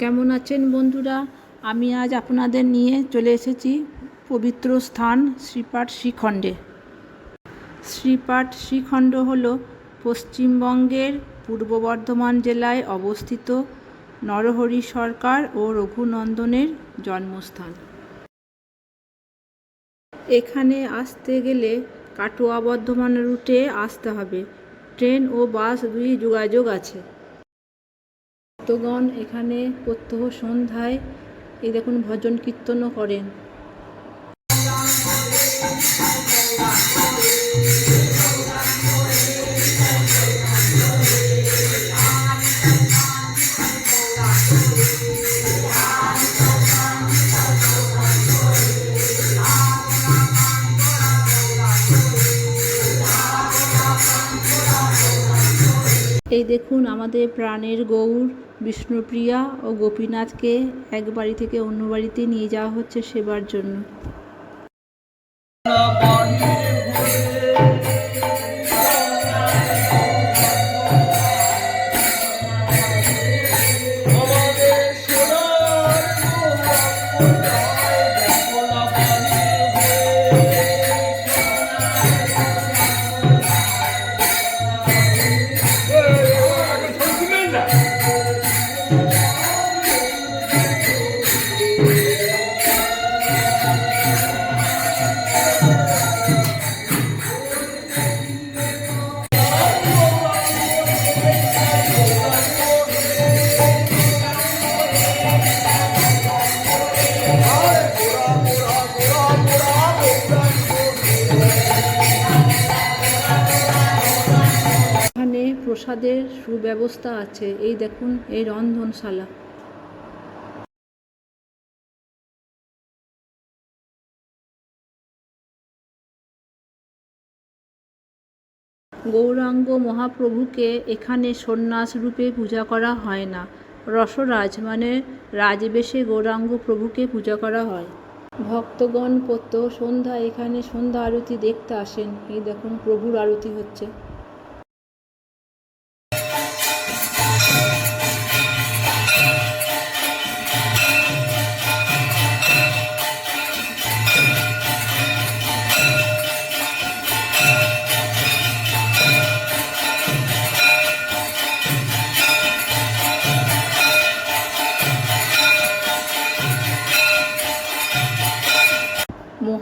কেমন আছেন বন্ধুরা? আমি আজ আপনাদের নিয়ে চলে এসেছি পবিত্র স্থান শ্রীপাঠ শ্রীখণ্ডে। শ্রীপাঠ শ্রীখণ্ড হল পশ্চিমবঙ্গের পূর্ব বর্ধমান জেলায় অবস্থিত নরহরি সরকার ও রঘুনন্দনের জন্মস্থান। এখানে আসতে গেলে কাটোয়া বর্ধমান রুটে আসতে হবে। ট্রেন ও বাস দুই যোগাযোগ আছে। ভক্তগণ এখানে প্রত্যহ সন্ধ্যায় এই দেখুন ভজন কীর্তনও করেন। এই দেখুন আমাদের প্রাণের গৌর বিষ্ণুপ্রিয়া ও গোপীনাথকে এক বাড়ি থেকে অন্য বাড়িতে নিয়ে যাওয়া হচ্ছে সেবার জন্য। প্রসাদের সুব্যবস্থা আছে। এই দেখুন এই রন্ধনশালা। গৌরাঙ্গ মহাপ্রভুকে এখানে সন্ন্যাস রূপে পূজা করা হয় না। রসরাজ মানে রাজবেশে গৌরাঙ্গ প্রভুকে পূজা করা হয়। ভক্তগণ প্রত্যহ সন্ধ্যা এখানে সন্ধ্যা আরতি দেখতে আসেন। এই দেখুন প্রভুর আরতি হচ্ছে।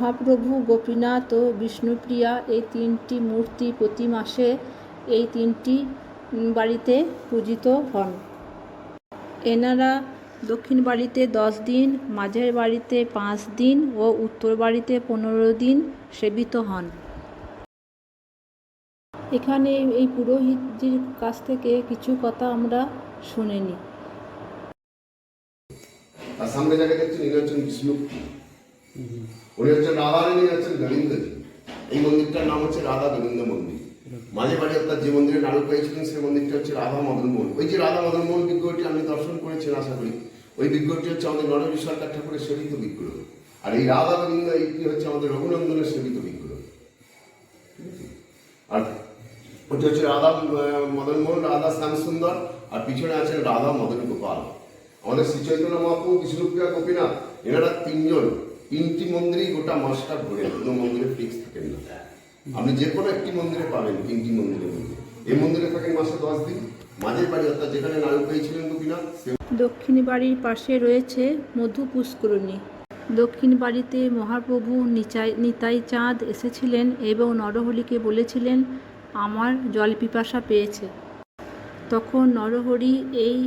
মহাপ্রভু, গোপীনাথ ও বিষ্ণুপ্রিয়া এই তিনটি মূর্তি প্রতি মাসে এই তিনটি বাড়িতে পূজিত হন। এনারা দক্ষিণ বাড়িতে দশ দিন, মাঝের বাড়িতে পাঁচ দিন ও উত্তর বাড়িতে পনেরো দিন সেবিত হন। এখানে এই পুরোহিতজির কাছ থেকে কিছু কথা আমরা শুনে নিই উনি হচ্ছেন রাধারানী ইনি হচ্ছেন গোবিন্দজি এই মন্দিরটার নাম হচ্ছে রাধা গোবিন্দ মন্দির। মাঝে বাড়ি অর্থাৎ যে মন্দিরে নাড়ু পেয়েছিলেন সেই মন্দিরটা হচ্ছে রাধা মদন মোহন। ওই যে রাধা মদন মোহন বিগ্রহটি আপনি দর্শন করেছেন আশা করি ওই বিগ্রহটি হচ্ছে আমাদের নরবী সরকার ঠাকুরের সেবিত বিগ্রহ। আর এই রাধা গোবিন্দ এইটি হচ্ছে আমাদের রঘুনন্দনের সেবিত বিগ্রহ। আর ওটি হচ্ছে রাধা মদন মোহন রাধা শ্যাম সুন্দর আর পিছনে আছেন রাধা মদন গোপাল। আমাদের শ্রী চৈতন্য মহাপ্রভু বিষ্ণুপ্রিয়া গোপীনাথ এনারা তিনজন। তিনটি মন্দিরেই গোটা মাসটা ঘুরে কোনো মন্দিরে ফিক্স থাকেন না। আপনি যে কোনো একটি মন্দিরে পাবেন তিনটি মন্দিরের মধ্যে। এই মন্দিরে থাকেন মাসে দশ দিন। মাঝের বাড়ি, অর্থাৎ যেখানে নারু পেয়েছিলেন সে দক্ষিণ বাড়ির পাশে রয়েছে মধু পুষ্করণী। দক্ষিণ বাড়িতে মহাপ্রভু নিচাই নিতাই চাঁদ এসেছিলেন এবং নরহরিকে বলেছিলেন, আমার জল পিপাসা পেয়েছে। তখন নরহরি এই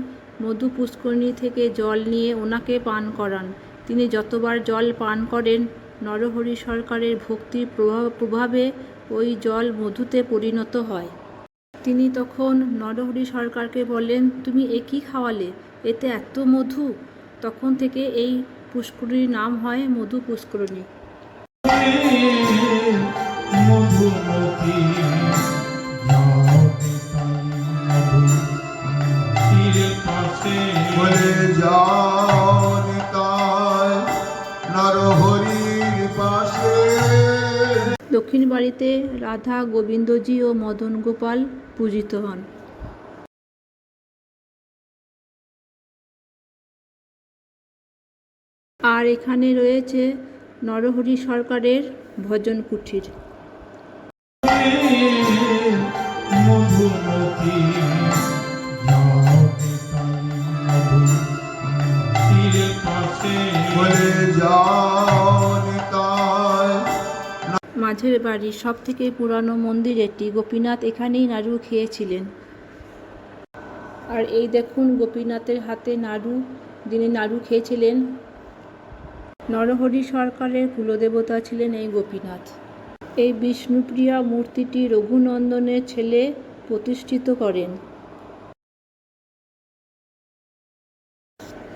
মধু পুষ্করণী থেকে জল নিয়ে ওনাকে পান করান। তিনি যতবার জল পান করেন, নরহরি সরকারের ভক্তির প্রভাব, প্রভাবে ওই জল মধুতে পরিণত হয়। তিনি তখন নরহরি সরকারকে বলেন তুমি এ কী খাওয়ালে? এতে এত মধু? তখন থেকে এই পুষ্করিণীর নাম হয় মধু পুষ্করিণী। মধুমতি বাড়িতে রাধা গোবিন্দজি ও মদন গোপাল পূজিত হন। আর এখানে রয়েছে নরহরি সরকারের ভজন কুঠির। বলে যাও মাঝের বাড়ির সব থেকে পুরানো মন্দির এটি। গোপীনাথ এখানেই নাড়ু খেয়েছিলেন। আর এই দেখুন, গোপীনাথের হাতে নাড়ু, যিনি নাড়ু খেয়েছিলেন, নরহরি সরকারের কুলদেবতা ছিলেন এই গোপীনাথ। এই বিষ্ণুপ্রিয়া মূর্তিটি রঘুনন্দনের ছেলে প্রতিষ্ঠিত করেন।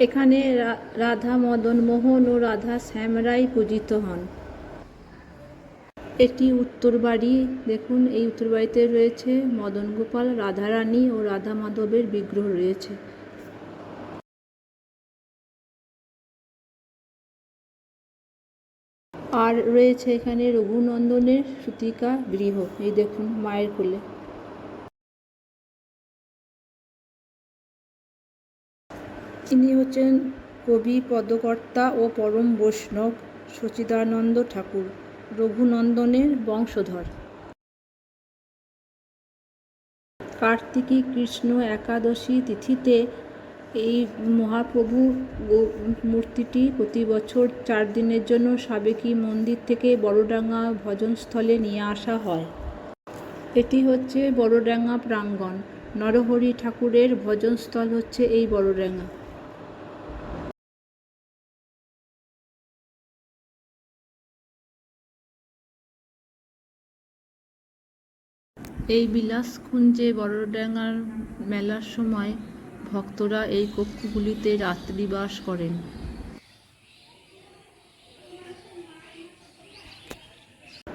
এখানে রাধা মদন মোহন ও রাধা শ্যামরাই পূজিত হন। এটি উত্তর বাড়ি। দেখুন, এই উত্তর বাড়িতে রয়েছে মদন গোপাল রাধারানী ও রাধা মাধবের বিগ্রহ রয়েছে। আর রয়েছে এখানে রঘুনন্দনের সুতিকা গৃহ। এই দেখুন, মায়ের কোলে। তিনি হচ্ছেন কবি, পদকর্তা ও পরম বৈষ্ণব সচিদানন্দ ঠাকুর। রঘুনন্দনের বংশধর। কার্তিকী কৃষ্ণ একাদশী তিথিতে এই মহাপ্রভু মূর্তিটি প্রতি বছর চার দিনের জন্য সাবেকি মন্দির থেকে বড়ডাঙ্গা ভজনস্থলে নিয়ে আসা হয়। এটি হচ্ছে বড়ডাঙ্গা প্রাঙ্গণ। নরহরি ঠাকুরের ভজনস্থল হচ্ছে এই বড়ডাঙ্গা। এই বিলাসকুঞ্জে বড়ডাঙ্গার মেলার সময় ভক্তরা এই কক্ষগুলিতে রাত্রিবাস করেন।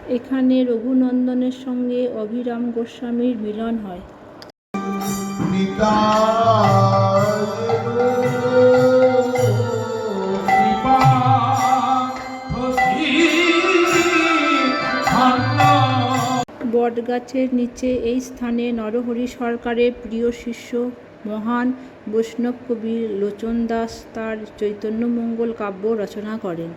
এখানে রঘুনন্দনের সঙ্গে অভিরাম গোস্বামীর মিলন হয়। বটগাছের নিচে এই স্থানে নরহরি সরকারের প্রিয় শিষ্য মহান বৈষ্ণব কবি লোচন দাস তার চৈতন্যমঙ্গল কাব্য রচনা করেন।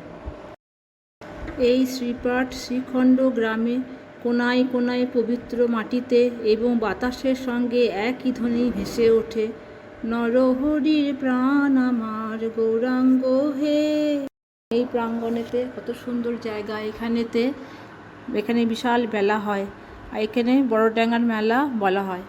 এই শ্রীপাঠ শ্রীখণ্ড গ্রামে কোনায় কোনায় পবিত্র মাটিতে এবং বাতাসের সঙ্গে একই ধ্বনি ভেসে ওঠে। নরহরির প্রাণ আমার গৌরাঙ্গ হে। এই প্রাঙ্গণেতে কত সুন্দর জায়গা এখানেতে। এখানে বিশাল বেলা হয়। এখানে বড় ড্যাঙ্গার মেলা বলা হয়।